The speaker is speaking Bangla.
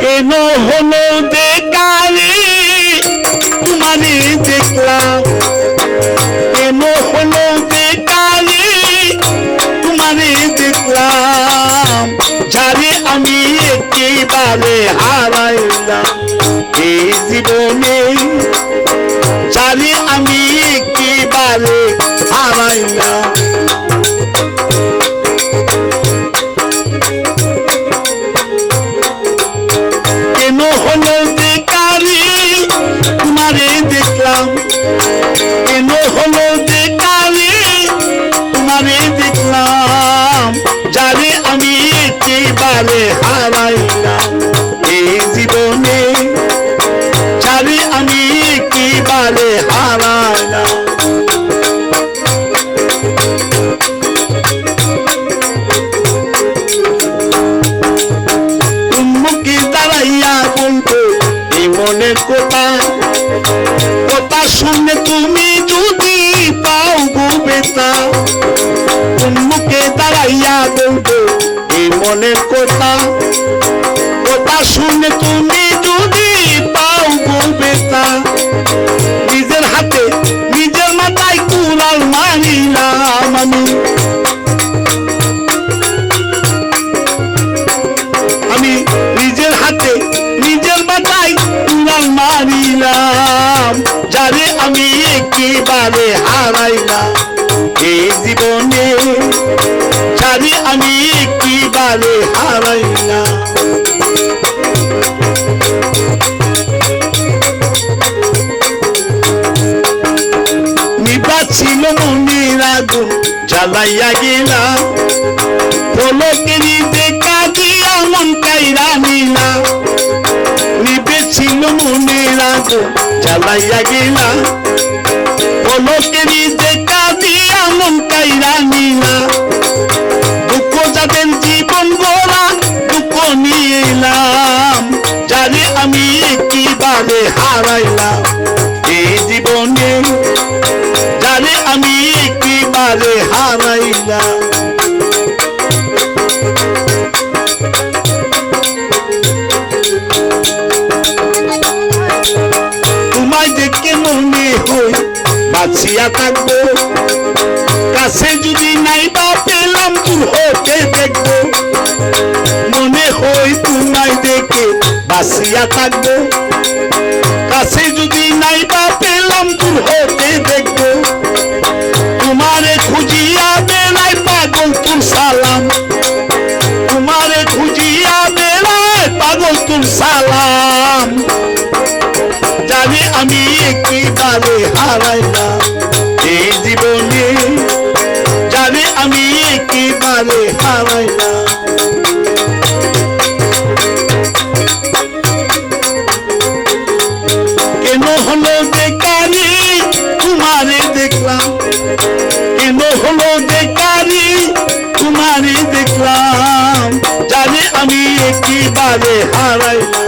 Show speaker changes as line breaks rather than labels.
কেন হলো বেকারে? তোমারে দেখলাম। কেন হলো বেকারে? তোমারে দেখলাম। যারে আমি একেবারে হারাইলাম। এই জীবনে বলব এই মনের কথা। কথা শুনে তুমি যদি পাও বেতা নিজের হাতে, নিজের মাথায় কুড়াল মারিলাম আমি। আমি নিজের হাতে, নিজের মাথায় কুড়াল মারিলাম যারে আমি একেবারে হারাইলাম। এই জীবনে যারে আমি একেবারে হারাইলাম নিবা ছিল মনের আগুন জ্বালাইয়া গেলাম পলকেরি দেখা দিয়া মন কাইরা নিলা নিবেছিল মনের আগুন জ্বালাইয়া গেলা। পলকেরি দেখা দিয়া মন কাইরা নিলা বাঁচিয়া থাকব। কাছে যদি নাই বা পেলাম দূর হতে দেখব। মনে হই তোমায় দেখে বাঁচিয়া থাকব। কাছে যদি নাই বা পেলাম দূর হতে দেখব। তোমারে খুঁজিয়া বেড়াই পাগল তুল সালাম। তোমারে খুঁজিয়া বেড়াই পাগল তুল সালাম। জানি আমি একেবারে হারাইলাম। একেবারে হারাইলাম কেন হলো বেকারি? তোমারে দেখলাম। কেন হলো বেকারি? তোমারে দেখলাম। জানি আমি একেবারে হারাইলাম এই